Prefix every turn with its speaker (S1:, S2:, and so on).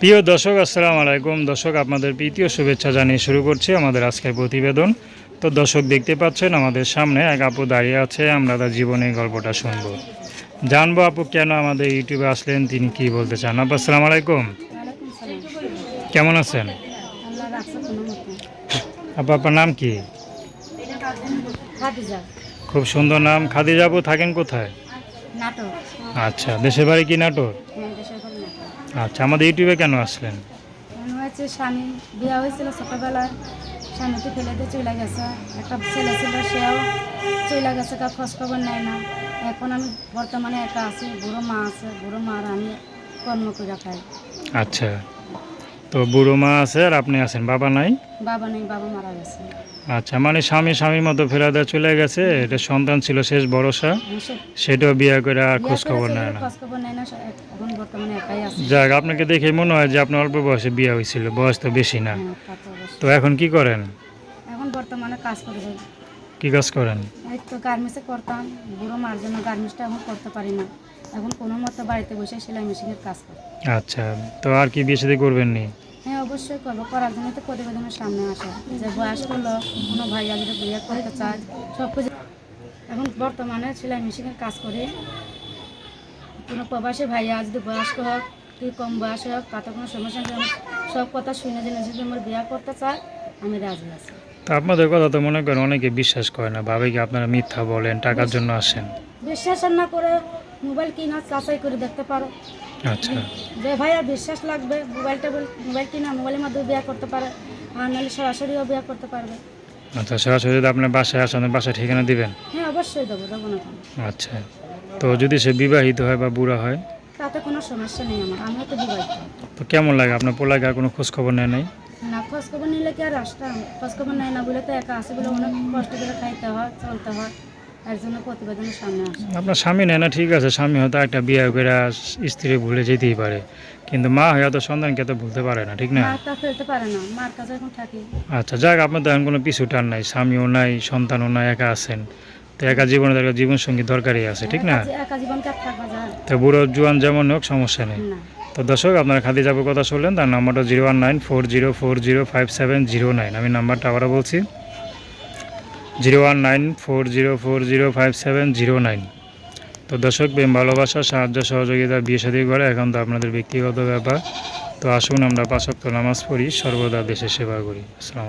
S1: প্রিয় দর্শক আসসালামু আলাইকুম। দর্শক আপনাদের প্রীতীয় শুভেচ্ছা জানিয়ে শুরু করছি আমাদের আজকের প্রতিবেদন। তো দর্শক দেখতে পাচ্ছেন আমাদের সামনে এক আপু দাঁড়িয়ে আছে আমরা তার জীবনের গল্পটা শুনব। জানব আপু কেন আমাদের ইউটিউবে আসলেন তিনি কি বলতে চান? আপু আসসালামু আলাইকুম। কেমন আছেন? আপু আপনার নাম কি? খুব সুন্দর নাম। খাদিজা আপু থাকেন কোথায়? আচ্ছা দেশের বাড়ি কি নাটোর? আচ্ছা আমাদের ইউটিউবে কেন আসলেন?
S2: মনে হয়েছে? স্বামী বিয়ে হয়েছিল ছোটোবেলায়। স্বামীকে ফেলে দিয়ে চলে গেছে। একটা ছেলে ছিল সেও চলে গেছে কার খোঁজ খবর নেয় না। এখন আমি বর্তমানে একা আছি বুড়ো মা আছে বুড়ো মা আর আমি কর্ম করে খাই।
S1: আচ্ছা। তো বুড়ো মা আছে আর আপনি আছেন বাবা নাই?
S2: বাবা নেই বাবা মারা গেছে।
S1: আচ্ছা মানে স্বামী স্বামীর মতো ফেরা দেওয়া চলে গেছে এটা সন্তান ছিল শেষ ভরসা সেটাও বিয়ে করে আর খোঁজ খবর নেয় না। যাক আপনাকে দেখে মনে হয় যে আপনার অল্প বয়সে বিয়ে হয়েছিল বয়স তো বেশি না।
S2: হ্যাঁ তো
S1: এখন কি করেন?
S2: এখন বর্তমানে কাজ করে।
S1: কি কাজ করেন?
S2: এই তো গার্মেন্টসে করতাম। বুড়ো মার জন্য গার্মেন্টসটা এখন করতে পারি না। এখন কোনো মতো বাড়িতে বসে সেলাই মেশিনের কাজ করি।
S1: আচ্ছা তো আর কি বিয়ে সাথে করবেন নি
S2: হ্যাঁ অবশ্যই করব। করার জন্য তো প্রতিবেদনের সামনে আসা। যে বয়স করল কোনো ভাইয়া যদি বিয়ে করতে চায় সব কিছু এখন বর্তমানে সেলাই মেশিনের কাজ করি। কোনো প্রবাসী ভাইয়া যদি বয়স্ক হোক কি কম বয়স হোক তাতে কোনো সমস্যা নেই। সব কথা শুনে জেনে যদি আমার বিয়ে করতে চায় আমি রাজি আছি।
S1: তো আপনাদের কথা তো মনে করেন অনেকে বিশ্বাস করে না। ভাবে কি আপনারা মিথ্যা বলেন টাকার জন্য আসেন?
S2: বিশ্বাস না করে মোবাইল কিনা যাচাই করে দেখতে পারো।
S1: আচ্ছা।
S2: যে ভাইয়া বিশ্বাস লাগবে মোবাইল টেবিল মোবাইল কিনা মোবাইলের মাধ্যমে বিয়ে করতে পারে আর নাহলে সরাসরিও বিয়ে করতে পারবে।
S1: আচ্ছা সরাসরি যদি আপনার বাসায় আসেন বাসায় ঠিকানা দিবেন?
S2: হ্যাঁ অবশ্যই দেবো দেবো না
S1: আচ্ছা। তো যদি সে বিবাহিত হয় বা বুড়া হয়?
S2: তাতে কোনো সমস্যা নেই আমার আমিও তো বিবাহিত।
S1: তো কেমন লাগে? আপনার পোলাকে আর কোনো খোঁজ খবর নেয় নাই?
S2: না খোঁজখবর নিলে কি আর আসতাম? খোঁজখবর নেয় না বলে তো একা আসে বলে অনেক কষ্ট করে খাইতে হয় চলতে হয়।
S1: আপনার স্বামী নেয় না ঠিক আছে স্বামী হয়তো একটা বিয়ে করে স্ত্রী ভুলে যেতেই পারে। কিন্তু মা হয়ে তো সন্তানকে তো ভুলতে পারে না ঠিক না? আচ্ছা যাক আপনার তো এখন কোনো পিছু টান নাই স্বামীও নাই সন্তানও নাই একা আছেন। তো একা জীবনে দরকার জীবন সঙ্গী দরকারই আছে ঠিক না? তো বুড়ো জোয়ান যেমন হোক সমস্যা নেই। তো দর্শক, আপনারা খাদি যাব কথা শুনলেন, তার নাম্বারটা zero one nine four zero four zero five seven zero nine. আমি নাম্বারটা আবারও বলছি, zero one nine four zero four zero five seven zero nine. তো দর্শক, প্রেম, ভালোবাসা, সাহায্য, সহযোগিতা, বিয়ে সাদী করে এখন তো আপনাদের ব্যক্তিগত ব্যাপার। তো আসুন, আমরা পাঁচক্ত নামাজ পড়ি, সর্বদা দেশের সেবা করি। আসসালাম